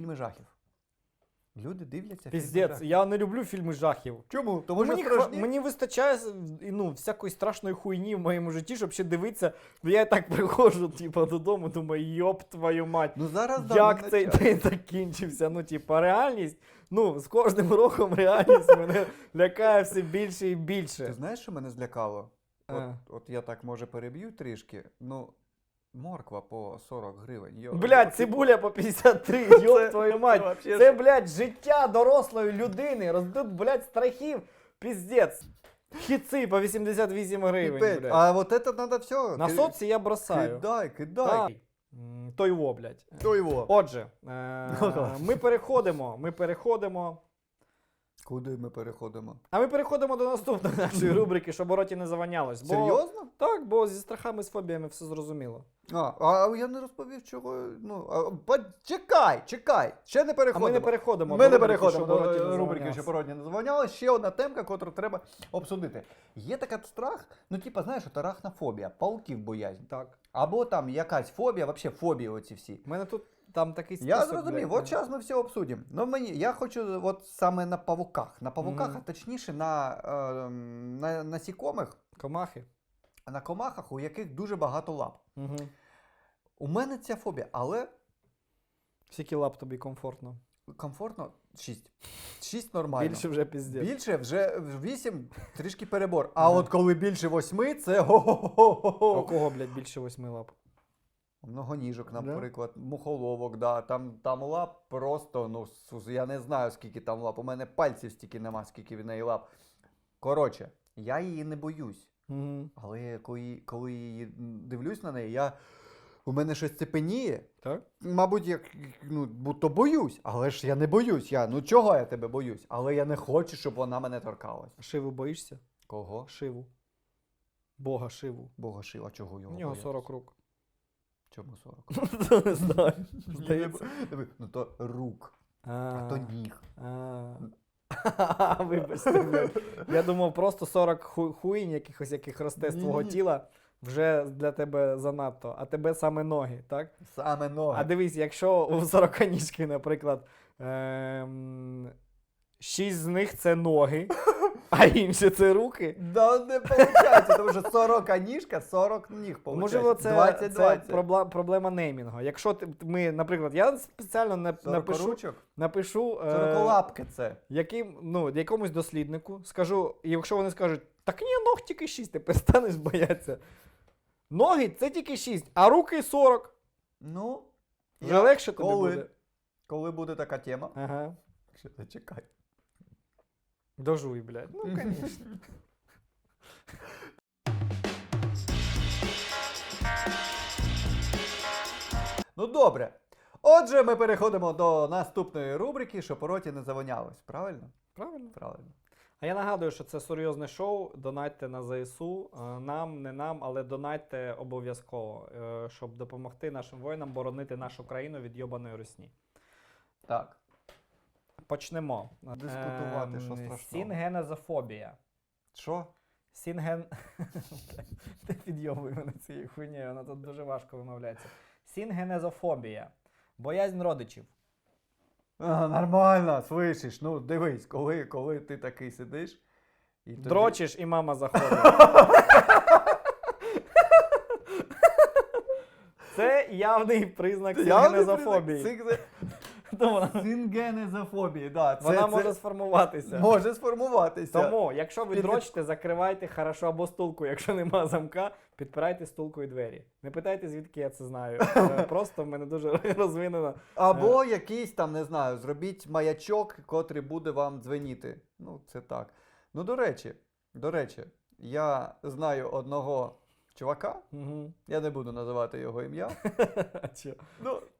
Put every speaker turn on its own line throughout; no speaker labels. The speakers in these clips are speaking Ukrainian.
Фільми жахів. Люди дивляться фільми
Піздець,
жахів.
я не люблю фільми жахів.
Чому? Тому що
мені,
страшні.
мені вистачає ну, всякої страшної хуйні в моєму житті, щоб ще дивитися. Ну, Я так приходжу, типу, додому, думаю, йоп твою мать.
Ну зараз да,
Як
не
цей
на час.
день закінчився? Ну, типа, реальність. Ну, з кожним роком реальність мене лякає все більше і
Ти
більше.
знаєш, що мене злякало? От,
А.
от я так може переб'ю трішки. Ну, морква по 40 гривень. Йо,
Блядь, цибуля по 53,
Це-
твою мать. Це, блядь, життя дорослої людини. Роздут, блядь, страхів. Піздець. Хіци по 88 гривень,
Пипець.
блядь.
А от це треба все.
На соці я бросаю.
Кидай, кидай.
Так. М, То блядь.
То його.
Отже, е, ми переходимо. Ми переходимо.
Куди ми переходимо?
А ми переходимо до наступної нашої рубрики, щоб у роті не заванялось. Бо,
Серйозно?
Так, бо зі страхами, з фобіями все зрозуміло.
А, а я не розповів, чого. Ну, а, по- чекай, чекай. Ще не
А
переходимо.
ми не переходимо.
Ми
до
не
рубрики,
переходимо
щоб
до рубрики,
заванялось.
що породні не звоняли. Ще одна темка, яку треба обсудити. Є така страх, ну, типа, знаєш, от арахнофобія, пауків боязнь.
Так.
Або там якась фобія, взагалі фобії оці всі.
У мене тут там такий
Я зрозумів,
блядь,
от зараз ми все обсудимо. Ну мені я хочу от саме на павуках. На павуках,
Мгм.
а точніше на, е, на насікомих,
Комахи.
на комахах, у яких дуже багато лап.
Угу.
У мене ця фобія, але
Скільки лап тобі комфортно.
комфортно 6. 6 нормально.
Більше вже піздець.
Більше вже 8 трішки перебор. А от коли більше 8, це го-го-го-го-го.
У кого, блядь, більше восьми лап?
Многоніжок,
Да?
наприклад, мухоловок, да. там, там лап просто, ну, я не знаю, скільки там лап. У мене пальців стільки нема, скільки в неї лап. Коротше, я її не боюсь.
Угу.
Але коли, коли її дивлюсь на неї, я. У мене щось цепеніє.
Так?
Мабуть, як ну, будто боюсь, але ж я не боюсь. Я, ну чого я тебе боюсь? Але я не хочу, щоб вона мене торкалась.
Шиву боїшся?
Кого?
Шиву. Бога шиву.
Бога шила, чого його?
У нього
боятися?
40 рук.
Чому 40?
Не знаю. Здається.
Ну то рук, а то ніг.
Вибачте, блядь. Я думав, просто 40 хуїнь якихось, яких росте з твого тіла, вже для тебе занадто, а тебе саме ноги, так?
Саме ноги.
А дивись, якщо у 40 ніжки, наприклад, ем, 6 з них це ноги, а інші це руки.
Да не виходить, тому що 40 ніжка, 40 ніг виходить.
Можливо, це,
20,
це
20.
проблема, неймінгу. Якщо ти, ми, наприклад, я спеціально не,
40
напишу,
ручок,
напишу е,
40 лапки це.
яким, ну, якомусь досліднику, скажу, і якщо вони скажуть, так ні, ног тільки 6, ти перестанеш боятися. Ноги це тільки 6, а руки 40.
Ну,
Вже
я-
легше тобі
коли,
буде.
коли буде така тема,
Ага.
зачекай.
Дожуй, блядь. Ну, звісно.
Ну добре. Отже, ми переходимо до наступної рубрики, що по роті не завонялось. Правильно?
Правильно.
Правильно.
А я нагадую, що це серйозне шоу. Донайте на ЗСУ. Е, Нам, не нам, але донайте обов'язково, е, щоб допомогти нашим воїнам боронити нашу країну від йобаної русні.
Так.
Почнемо.
Дискутувати, що
Ем,
страшного.
Сінгенезофобія.
Що?
Сінген. Ти підйомуй мене цією хуйнею, вона тут дуже важко вимовляється. Сінгенезофобія. Боязнь родичів.
А, нормально, слышиш. Ну, дивись, коли, коли ти такий сидиш. І тобі-
Дрочиш і мама заходить. Це явний признак сінгенезофобії.
Сингенезофобії, да. Це,
Вона
це
може сформуватися.
може сформуватися.
Тому, якщо ви
Під-
дрочите, закривайте хорошо або стулку. Якщо нема замка, підпирайте стулкою двері. Не питайте, звідки я це знаю. Е, Просто в мене дуже розвинено.
Або
Е.
якийсь там, не знаю, зробіть маячок, котрий буде вам дзвеніти. Ну, це так. Ну, до речі, до речі, я знаю одного чувака,
Мгм.
я не буду називати його ім'я.
А чо?
Ну, і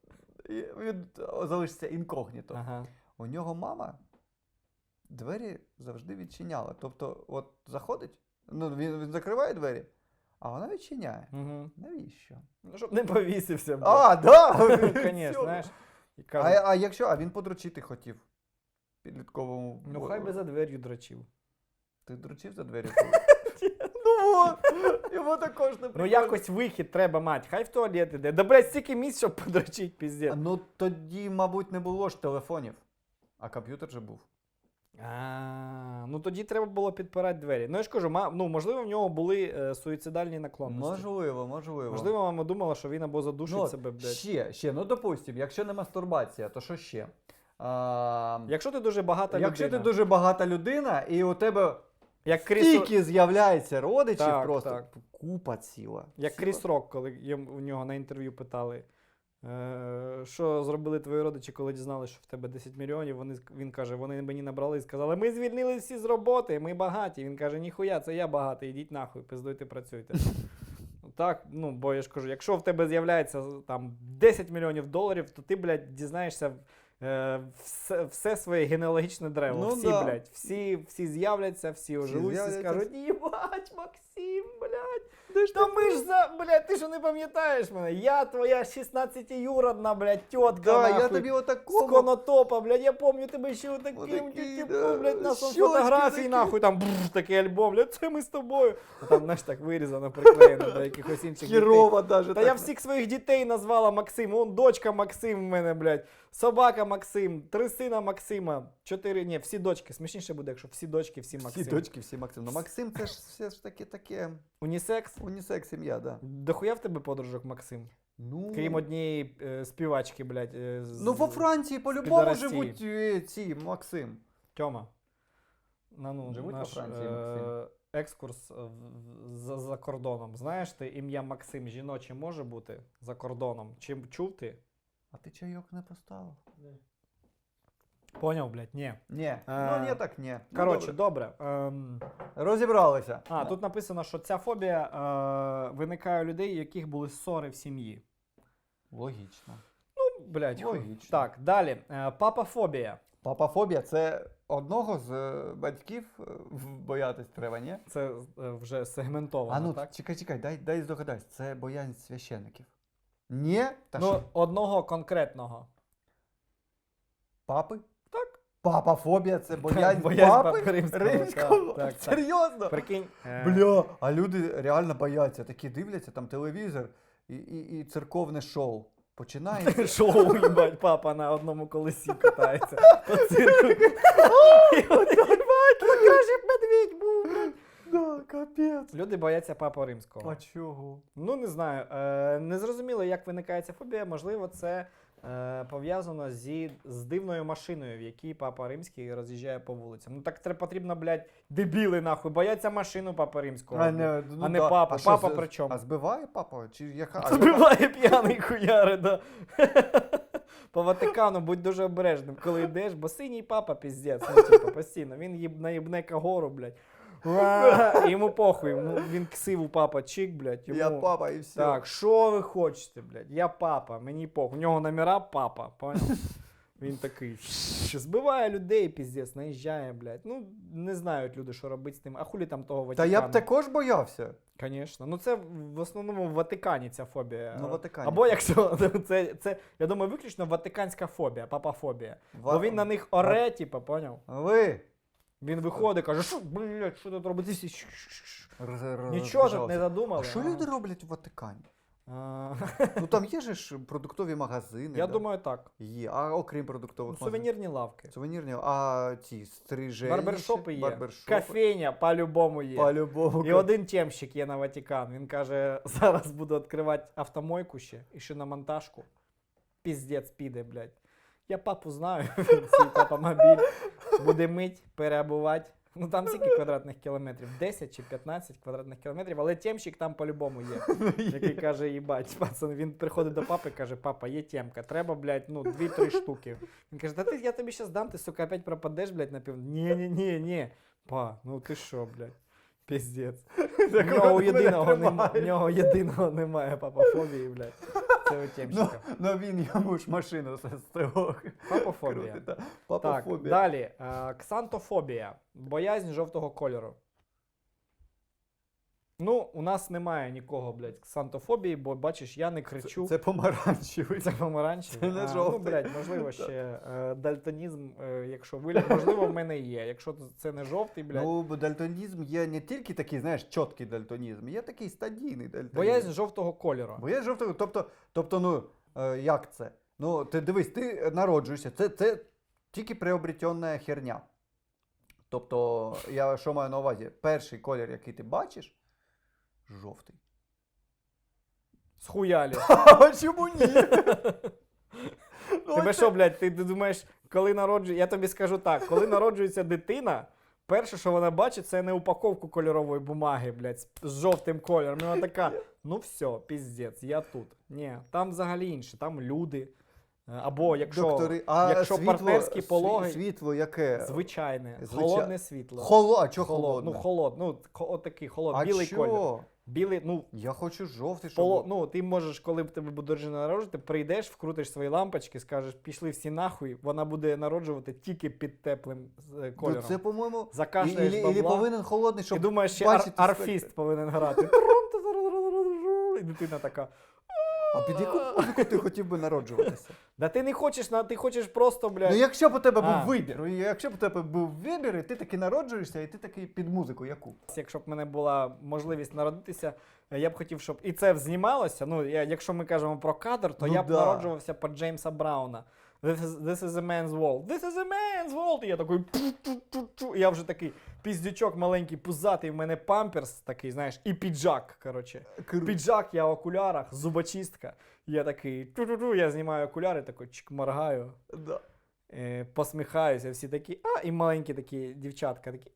він залишиться інкогніто.
Ага.
У нього мама двері завжди відчиняла. Тобто, от заходить, ну, він, він закриває двері, а вона відчиняє.
Мгм.
Навіщо?
Ну, щоб не повісився. блядь.
А, да!
Конечно, знаєш. І
А, а якщо, а він подрочити хотів. Підлітковому.
ну хай би за двер'ю дрочив.
Ти дрочив за двері? коли? От, йому також не
Ну
прикольно.
якось вихід треба мати. Хай в туалет іде. Да блядь, стільки місць, щоб подрочить, піздець.
Ну тоді, мабуть, не було ж телефонів, а комп'ютер же був.
А, ну тоді треба було підпирати двері. Ну я ж кажу, ма, ну, можливо, в нього були е, суїцидальні наклонності.
Можливо, можливо.
Можливо, мама думала, що він або задушить
Ну,
себе, блядь.
Ще, ще, ну допустим, якщо не мастурбація, то що ще? А,
Якщо ти дуже багата
якщо
людина,
ти дуже багата людина, і у тебе
як Кріс,
стільки з'являється родичів,
Так,
просто
так.
купа ціла.
як
Ціла.
Кріс Рок, коли їм, у нього на інтерв'ю питали, е, що зробили твої родичі, коли дізналися, що в тебе 10 мільйонів. Вони, ск- він каже, вони мені набрали і сказали, ми звільнили всі з роботи, ми багаті. Він каже, ніхуя, це я багатий, ідіть нахуй, пиздуйте, працюйте. Так, ну, бо я ж кажу, якщо в тебе з'являється там 10 мільйонів доларів, то ти, блядь, дізнаєшся все, все своє генеалогічне дерево.
Ну
всі,
да.
блядь, всі, всі з'являться, всі оживуться і скажуть, їбать, Максим, блядь. Та ми ж за, блядь, ти що не пам'ятаєш мене? Я твоя 16-юродна, блядь, тітка,
Да, я
нахуй,
тобі
з конотопа, блядь, я пам'ятаю тебе ще отаким, типу,
да,
блядь, на
щочки
фотографії,
такі.
нахуй, там бррр, такий альбом, блядь, це ми з тобою. А там, знаєш, так вирізано, приклеєно до якихось інших дітей.
Хірова даже.
Та я всіх своїх дітей назвала Максим. Вон дочка Максим в мене, блядь. Собака Максим, три сина Максима, чотири. Ні, всі дочки. Смішніше буде, якщо всі дочки, всі Максим.
Всі дочки, всі Максим. Ну Максим це ж все ж таки таке
Унісекс.
унісекс сім'я, да.
Дохуя в тебе подружок Максим?
Ну,
Крім однієї е, співачки, блядь. Е, з-
ну во Франції по-любому живуть е, ці Максим.
Тьома. На, ну,
Живуть во
наш,
Франції,
е,
Максим.
Екскурс е, в- за, за кордоном. Знаєш ти, ім'я Максим жіноче може бути за кордоном? Чим чув ти?
А ти чайок не поставив?
Поняв, блядь, ні.
Ні.
Е,
Ну ні, так ні. Ну,
Коротше,
добре.
добре. Ем,
розібралися.
а, тут написано, що ця фобія е, виникає у людей, у яких були ссори в сім'ї.
Логічно.
Ну, блядь, хуй.
Логічно.
Так, далі. Е, папафобія.
Папафобія це одного з е, батьків е, в- боятись треба, ні?
Це е, вже сегментовано,
А ну,
так?
чекай, чекай, дай, дай здогадайся, це боязнь священників. Ні? Та
ну,
що,
одного конкретного.
Папи?
Так.
Папафобія це
боязнь,
папи?
папи римського,
Римського?
так, так, так.
Серйозно?
Прикинь. е,
Бля, а люди реально бояться, такі дивляться, там телевізор і, і, і церковне шоу. Починається.
Шоу, їбать, папа на одному колесі катається по цирку. Покаже медведь був.
Да, капець.
Люди бояться папа римського.
А чого?
Ну, не знаю. Е, не зрозуміло, як виникає ця фобія. Можливо, це е, пов'язано зі, з дивною машиною, в якій папа римський роз'їжджає по вулицям. Ну так треба потрібно, блядь, дебіли нахуй. Бояться машину папа римського.
А не, ну,
а не
да.
папа.
А що,
Папа
з-
при чому?
А збиває папа? Чи яка? а
Збиває п'яний хуяри, да. По Ватикану будь дуже обережним, коли йдеш, бо синій папа піздець, ну, типу, постійно. Він їб, наїбне кагору, блядь. Йому похуй. Ну, він ксиву папа чик, блядь. Йому...
Я папа і все.
Так, що ви хочете, блядь? Я папа, мені похуй. У нього номера папа, понял? Він такий що збиває людей, піздець, наїжджає, блядь. Ну, не знають люди, що робити з тим. А хулі там того
Та
Ватикану?
я б також боявся.
Звісно. Ну це в основному в Ватикані ця фобія.
Ну, в Ватикані.
Або якщо це, це, я думаю, виключно ватиканська фобія, папафобія.
Ва-
Бо він на них оре, типа, поняв?
Ви.
Він виходить, каже, що, блядь, що тут робити? Всі Нічого ж не задумали.
А що люди роблять у Ватикані?
А,
Ну там є же ж продуктові магазини.
Я
да?
думаю, так.
Є. А окрім продуктових магазинів?
Сувенірні лавки.
Сувенірні, а ці стрижені.
Барбершопи є.
Барбершопи.
Кофейня по-любому є.
По-любому.
І один темщик є на Ватикан. Він каже: зараз буду відкривати автомойку ще і ще на монтажку. Піздець піде, блядь. Я папу знаю, свій папа-мобіль. Буде мить, переобувати. Ну там скільки квадратних кілометрів? 10 чи 15 квадратних кілометрів, але темщик там по-любому є. Який каже, їбать, пацан, він приходить до папи і каже, папа, є темка, треба, блядь, ну, 2-3 штуки. Він каже, та ти, я тобі щас дам, ти, сука, опять пропадеш, блядь, на пів. Ні, ні, ні, ні. Па, ну ти що, блядь? Піздець. В нього, єдиного нема, в нього єдиного немає папофобії, блядь. Це у
Ну, ну він йому ж машину з СТО.
Папофобія.
крутить.
Так, далі. Е, ксантофобія. Боязнь жовтого кольору. Ну, у нас немає нікого, блядь, ксантофобії, бо бачиш, я не кричу.
Це помаранчевий.
Це помаранчевий.
Це не
А,
жовтий.
Ну, блядь, можливо, ще е, дальтонізм, е, якщо виліз, можливо, в мене є. Якщо це не жовтий, блядь.
Ну, бо дальтонізм є не тільки такий, знаєш, чіткий дальтонізм, є такий стадійний дальтонізм.
Боязнь жовтого кольору.
Боязнь жовтого, тобто, тобто, ну, е, як це? Ну, ти дивись, ти народжуєшся, це, це тільки приобретенна херня. Тобто, я що маю на увазі? Перший колір, який ти бачиш, жовтий.
Схуялі.
А чому ні?
Тебе що, блядь, ти, думаєш, коли народжується. Я тобі скажу так, коли народжується дитина, перше, що вона бачить, це не упаковку кольорової бумаги, блядь, з, жовтим кольором. І вона така, ну все, піздець, я тут. Ні, там взагалі інше, там люди. Е, Або якщо,
Доктори, а
якщо
світло,
партнерські пологи,
Світло яке?
звичайне,
Звичай-
холодне світло.
Холо, а чого холодне?
ну, холод, ну, отакий холод,
а
білий
чого?
колір. Білий, ну,
Я хочу жовтий, щоб...
Поло, ну, ти можеш, коли б тебе буде дружина народжувати, прийдеш, вкрутиш свої лампочки, скажеш, пішли всі нахуй, вона буде народжувати тільки під теплим е,
Ну,
кольором.
це, по-моєму, і,
Закашляєш
і, і повинен холодний,
і
щоб
думаєш, ще ар- арфіст повинен грати. І дитина така.
А під яку музику ти хотів би народжуватися?
Да ти не хочеш, на- ти хочеш просто, блядь.
Ну, якщо б у тебе
А.
був вибір, і якщо б у тебе був вибір, і ти таки народжуєшся, і ти такий під музику, яку?
Якщо б в мене була можливість народитися, е, я б хотів, щоб і це знімалося. Ну, я, якщо ми кажемо про кадр, то
Ну
я б
да.
народжувався по Джеймса Брауна. This is, this is a man's world. This is a man's world. І я такий. І Я вже такий піздючок маленький, пузатий, в мене памперс такий, знаєш, і піджак. Коротше. Піджак, я в окулярах, зубочистка. Я такий. ту-ту-ту, Я знімаю окуляри, такий чик, моргаю.
Да.
Е, посміхаюся, всі такі, а, і маленькі такі дівчатка такі.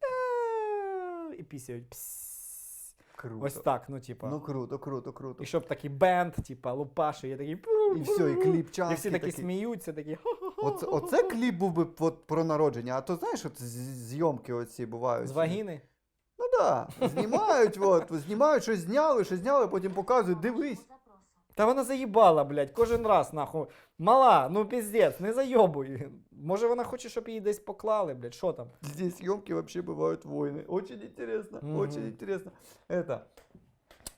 І пісяють.
Круто.
Ось так, ну, типа.
Ну круто, круто, круто.
І щоб такий бенд, типа, лупаші, я такий
І все, і кліпчанський
І всі такі
такий.
сміються, такі.
Оце, оце кліп був би от, про народження, а то знаєш, от з- зйомки оці бувають.
З вагіни.
Ну так, да. знімають, от, знімають, щось зняли, щось зняли, потім показують, дивись.
Та вона заїбала, блядь, кожен раз, нахуй. Мала, ну піздець, не зайобуй. Може вона хоче, щоб її десь поклали, блядь, що там?
Здесь съемки вообще бывают войны. Очень интересно,
Мгм.
очень интересно. Это.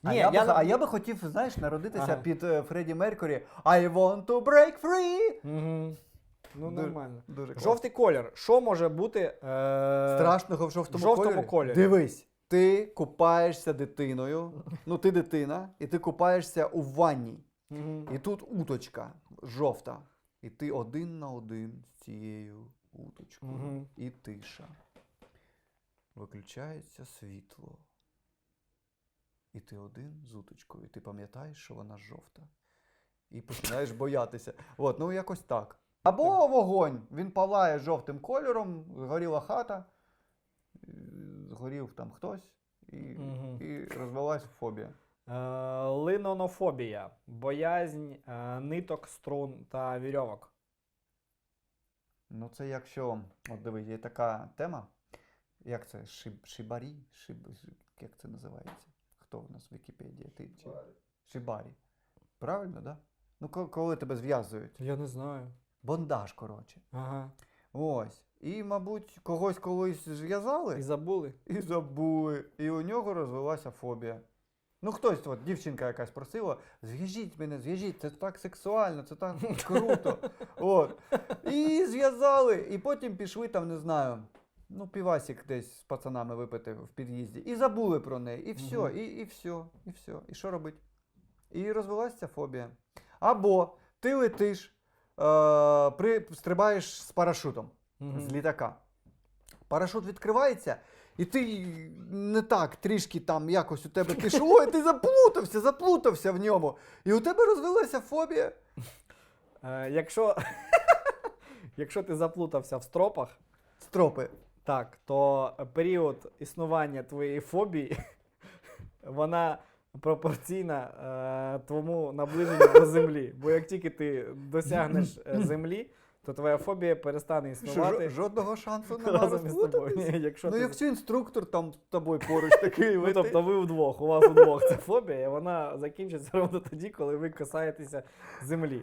а,
Ні,
я,
я
би, а я би хотів, знаєш, народитися
Ага.
під е, Фредді Меркурі I want to break free.
Угу. Ну,
Дуже-
нормально.
Дуже класно.
Жовтий колір. Що може бути? Е...
Страшного в жовтому,
жовтому
кольорі. Дивись, ти купаєшся дитиною, ну ти дитина, і ти купаєшся у ванні.
Мгм.
І тут уточка жовта. І ти один на один з цією уточкою.
Мгм.
І тиша. Виключається світло. І ти один з уточкою, і ти пам'ятаєш, що вона жовта. І починаєш боятися. От, ну якось так. Або вогонь. Він палає жовтим кольором, згоріла хата, е, згорів там хтось, і,
Мгм.
і розвилась фобія.
Е, линонофобія. Боязнь е, ниток, струн та вірьовок.
Ну, це якщо, от дивись, є така тема. Як це? Шиб, шибарі? Шиб, шиб- як це називається? Хто в нас в Вікіпедії? Ти чи? Шибарі. Правильно, так? Да? Ну, коли тебе зв'язують.
Я не знаю.
Бондаж, коротше.
Ага.
Ось. І, мабуть, когось колись зв'язали
І забули.
і забули. І у нього розвилася фобія. Ну, хтось, от, дівчинка якась просила, зв'яжіть мене, зв'яжіть, це так сексуально, це так круто. От. І зв'язали, і потім пішли там, не знаю, ну, півасик десь з пацанами випити в під'їзді. І забули про неї. І все,
Мгм.
і, і все, і все. І що робити? І розвилася ця фобія. Або ти летиш, е, при, стрибаєш з парашутом
Мгм.
з літака. Парашут відкривається, і ти не так трішки там якось у тебе ти ж, ой, ти заплутався, заплутався в ньому. І у тебе розвилася фобія.
Е, якщо, якщо ти заплутався в стропах,
Стропи.
Так, то період існування твоєї фобії, вона пропорційна е, твому наближенню до землі. Бо як тільки ти досягнеш е, землі, то твоя фобія перестане
Що,
існувати
жодного шансу немає
разом із тобою. Ні, Якщо
Ну,
ти...
якщо інструктор там з тобою поруч такий
Ну,
летить.
тобто ви вдвох, у вас удвох це фобія, і вона закінчиться ровно тоді, коли ви касаєтеся землі.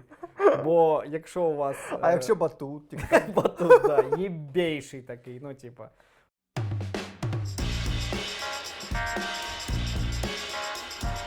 Бо якщо у вас.
А
е,
якщо батут, тільки
батут, да, їбейший такий, ну, типа.